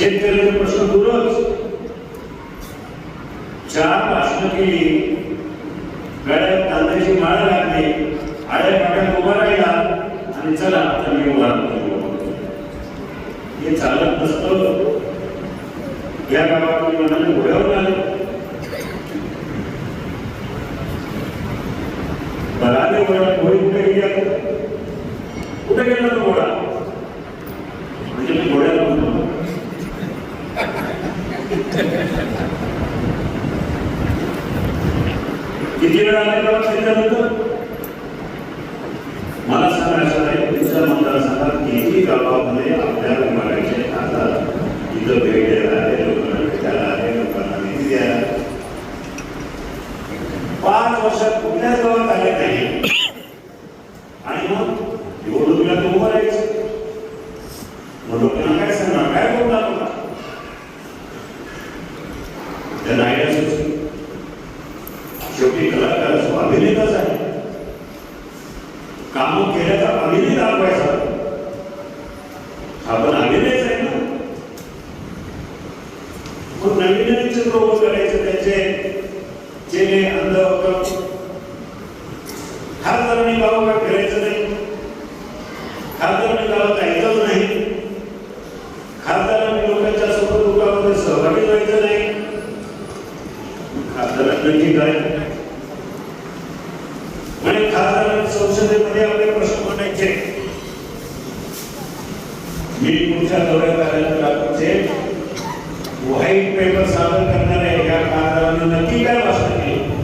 शेतकऱ्याचे प्रश्न दूरच. चार भाषण केली. गळ्यात कांद्याची माळ घातली. आड्या पाट्यात उभा राहिला. आणि चला आता मी उभा हे चालत नसत. या गावात मनाने घोड्यावर आले बराने घोडा होईल कुठे गेली कुठे गेला तो घोडा म्हणजे मी घोड्याला म्हणतो किती वेळा आले का त्याच्यानंतर मला सांगायचं आहे तुमच्या मतदारसंघात किती गावामध्ये आपल्या विभागाचे खासदार इथं भेट द्यायला आहे लोकांना भेटायला आहे लोकांना निधी द्यायला आहे. पाच वर्षात कुठल्याच गावात आले नाही आणि मग निवडणुकीला तो उभं राहायचं मग लोकांना काय सांगणार काय बोलणार होता त्यांना आयडिया सुचली शेवटी कलाकार अभिनेताच आहे काम केल्याचा अभिनेता दाखवायचा आपण अभिनयच आहे ना मग नवीन नवीन चित्र उभं करायचं त्याचे चेले अंध खासदारांनी गाव काय फिरायचं नाही खासदारांनी गावात ऐकत नाही खासदारांनी लोकांच्या सोबत दुकानामध्ये सहभागी व्हायचं नाही खासदारांना नक्की काय म्हणजे खासदारांनी संसदेमध्ये आपले प्रश्न मांडायचे मी पुढच्या दौऱ्यात आल्यानंतर व्हाईट पेपर सादर करणाऱ्या या खासदारांनी नक्की काय भाषण केलं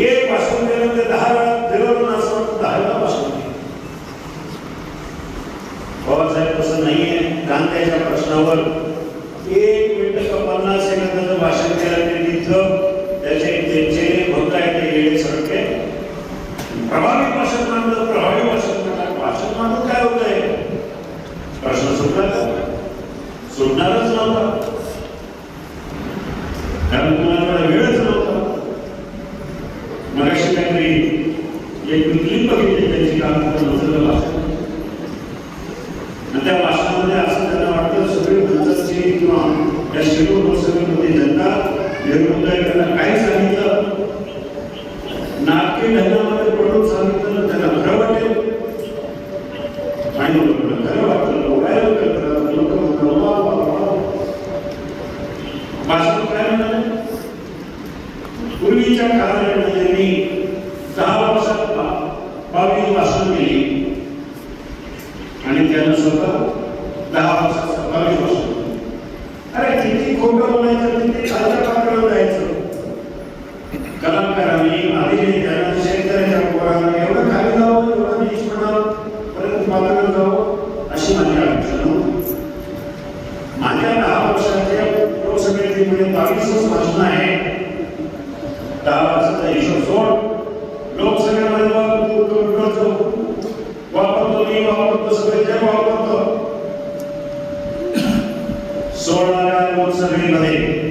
एक भाषण केलं ते दहा वेळा फिरवलं असं वाटतं दहा वेळा भाषण केलं पवारसाहेब तसं नाहीये कांद्याच्या प्रश्नावर एक मिनिट का पन्नास सेकंदाचं भाषण केलं ते Amen. म्हणजे बावीसच भाषण आहे. दहा वर्षाचा हिशोब सोड. लोकसभेमध्ये वापरतो तू करतो. वापरतो मी वापरतो सगळे जे वापरतो. सोळाव्या लोकसभेमध्ये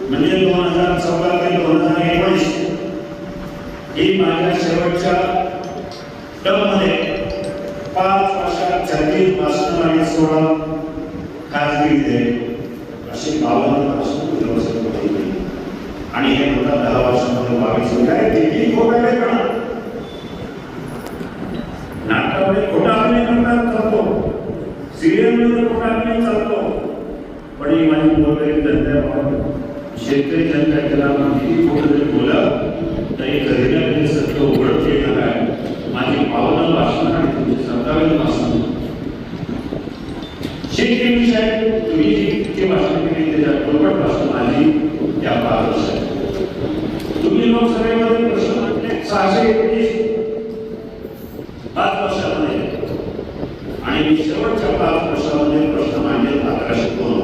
म्हणजे दोन हजार चौदा ते दोन हजार एकोणीस ही माझ्या शेवटच्या टर्ममध्ये पाच वर्षात छत्तीस भाषण आणि सोळा खाजगी विधेयक अशी बावन्न भाषण आणि हे म्हणतात दहा वर्षामध्ये बावीस म्हणजे तेही खोट आहे का? नाटकामध्ये खोटा अभिनय करतात चालतो. सिरियलमध्ये खोटा अभिनय चालतो. पण ही माझी बोललेली जनता शेतकरी जनता केला किती खोटं जरी बोला तरी खरेदी म्हणजे सत्य उघडच येणार आहे माझी पावलं भाषण आणि तुमचे सत्तावीस भाषण शेतकरी साहेब तुम्ही जी जे भाषण केली त्याच्यात बरोबर भाषण माझी त्या पाच वर्षात तुम्ही लोकसभेमध्ये प्रश्न मांडले सहाशे एकतीस पाच वर्षामध्ये. आणि मी शेवटच्या पाच वर्षामध्ये प्रश्न मांडले अकराशे दोन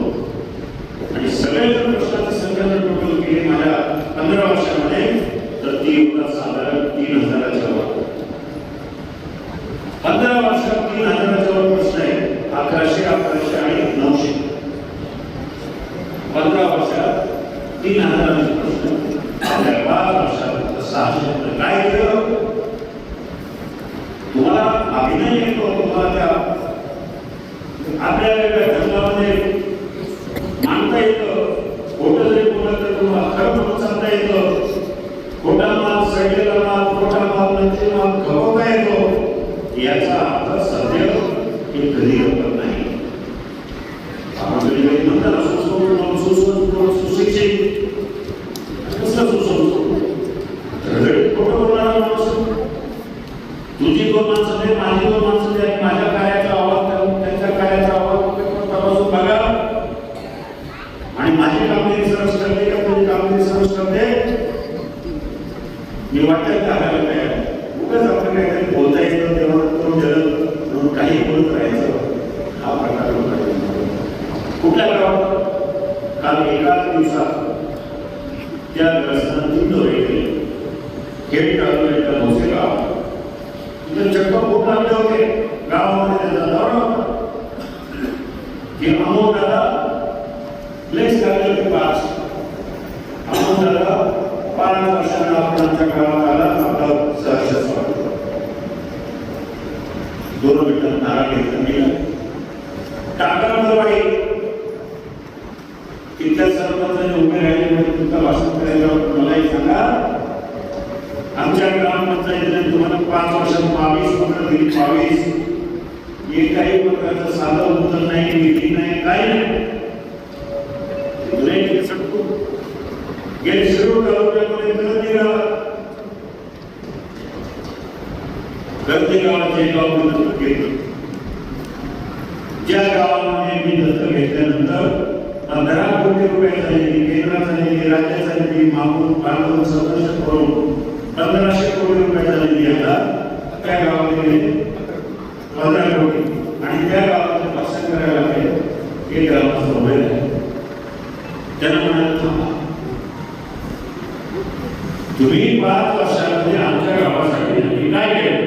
आणि सगळे जर प्रश्नाची संख्या जर टोटल केली माझ्या पंधरा वर्षामध्ये तर ती होतात साधारण तीन हजाराच्या वर. पंधरा वर्षात तीन हजाराच्या आपल्या संघामध्ये आणता येतं. खोटं जरी बोललं तर तुम्हाला खरं म्हणून सांगता येतं. खोटा माल सडलेला माल खोटा माल नंतर माल खपवता येतो. याचा अर्थ सध्या हे कधी कुठल्या गावात काल एकाच दिवसात त्या ग्रस्तांना तीन दौरे केले खेड तालुक्याच्या भोसे गाव तिथे चक्क खूप लागले होते. गावामध्ये त्याचा दौरा होता. की अमोल दादा लेस लागले होते पाच अमोल दादा पाच वर्षांना आपण आमच्या गावात आला. आपला सहर्ष स्वागत. दोन मिनिटात नारा घेतला गेला. टाकावाडी इथल्या सरपंचाने उभे राहिले म्हणजे तुमचं भाषण करायला मलाही सांगा. आमच्या ग्रामपंचायतीने तुम्हाला पाच वर्षात बावीस पत्र दिली. बावीस. एकाही पत्राचं साधं उत्तर नाही निधी नाही काही नाही. गेले शिरूर तालुक्यापर्यंत गर्दी गावात. गर्दी गावात गाव मी दत्तक घेतलं ज्या गावामध्ये मी दत्तक घेतल्यानंतर पंधरा कोटी रुपयाचा निधी केंद्राचा निधी राज्याचा निधी मागून बांधून सदस्य करून पंधराशे कोटी रुपयाचा निधी आता त्या गावामध्ये पंधरा कोटी. आणि त्या गावाचं पक्षण करायला लागले हे गावाचं उभे आहे त्यांना म्हणाले थांबा. तुम्ही पाच वर्षामध्ये आमच्या गावासाठी नक्की काय केलं?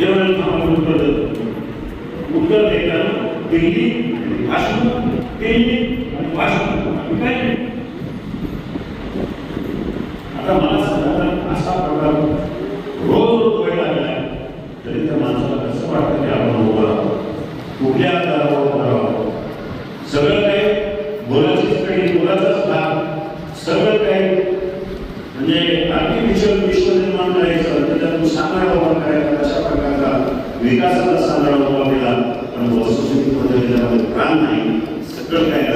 ते म्हणाले थांबा उत्तर देताना दिल्ली भाषण पेंटिंग आणि वाचन आता मला साधारण असा प्रकार रोज रोज व्हायला लागला तरी त्या माणसाला कसं वाटतं की आपण उभा कुठल्या आधारावर उभा सगळं काही बोलाचीच काही बोलाचाच भाग सगळं काही म्हणजे आर्टिफिशियल विश्व निर्माण करायचं त्याच्यातून सांगाडा उभा करायचा अशा प्रकारचा विकासाला सांगाडा Good man.